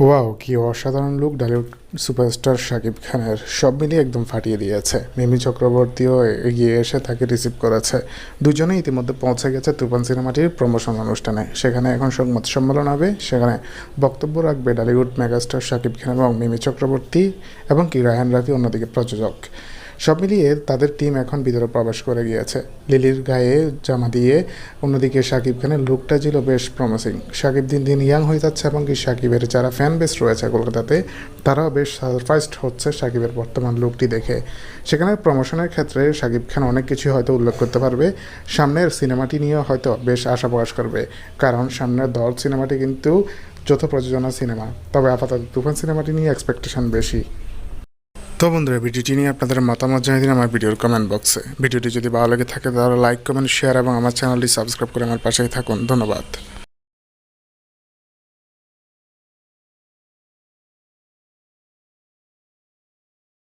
Wow, কি অসাধারণ look Dhallywood superstar Shakib খানের সব মিলিয়ে একদম ফাটিয়ে দিয়েছে। মিমি চক্রবর্তীও এগিয়ে এসে তাকে রিসিভ করেছে। দুজনেই ইতিমধ্যে পৌঁছে গেছে তুফান সিনেমাটির প্রমোশন অনুষ্ঠানে। সেখানে এখন সংবাদ সম্মেলন হবে। সেখানে বক্তব্য রাখবে ডালিউড মেগাস্টার শাকিব খান এবং মিমি চক্রবর্তী এবং কি রায়হান রাফি অন্যদিকে প্রযোজক। সব মিলিয়ে তাদের টিম এখন ভিতরে প্রবেশ করে গিয়েছে। লিলির গায়ে জামা দিয়ে অন্যদিকে শাকিব খানের লুকটা ছিল বেশ প্রমিসিং শাকিব দিন দিন ইয়াং হয়ে যাচ্ছে এবং কি শাকিবের যারা ফ্যান বেস রয়েছে কলকাতাতে, তারাও বেশ সারপ্রাইজড হচ্ছে শাকিবের বর্তমান লুকটি দেখে। সেখানে প্রমোশনের ক্ষেত্রে শাকিব খান অনেক কিছু হয়তো উল্লেখ করতে পারবে। সামনের সিনেমাটি নিয়েও হয়তো বেশ আশা প্রকাশ করবে। কারণ সামনের দল সিনেমাটি কিন্তু যৌথ প্রযোজনা সিনেমা। তবে আপাতত তুফান সিনেমাটি নিয়ে এক্সপেকটেশন বেশি। তো বন্ধুরা, ভিডিওটি নিয়ে আপনাদের মতামত জানিয়ে দিন আমার ভিডিওর কমেন্ট বক্সে ভিডিওটি যদি ভালো লাগে থাকে, তাহলে লাইক কমেন্ট শেয়ার এবং আমার চ্যানেলটি সাবস্ক্রাইব করে আমার পাশেই থাকুন। ধন্যবাদ।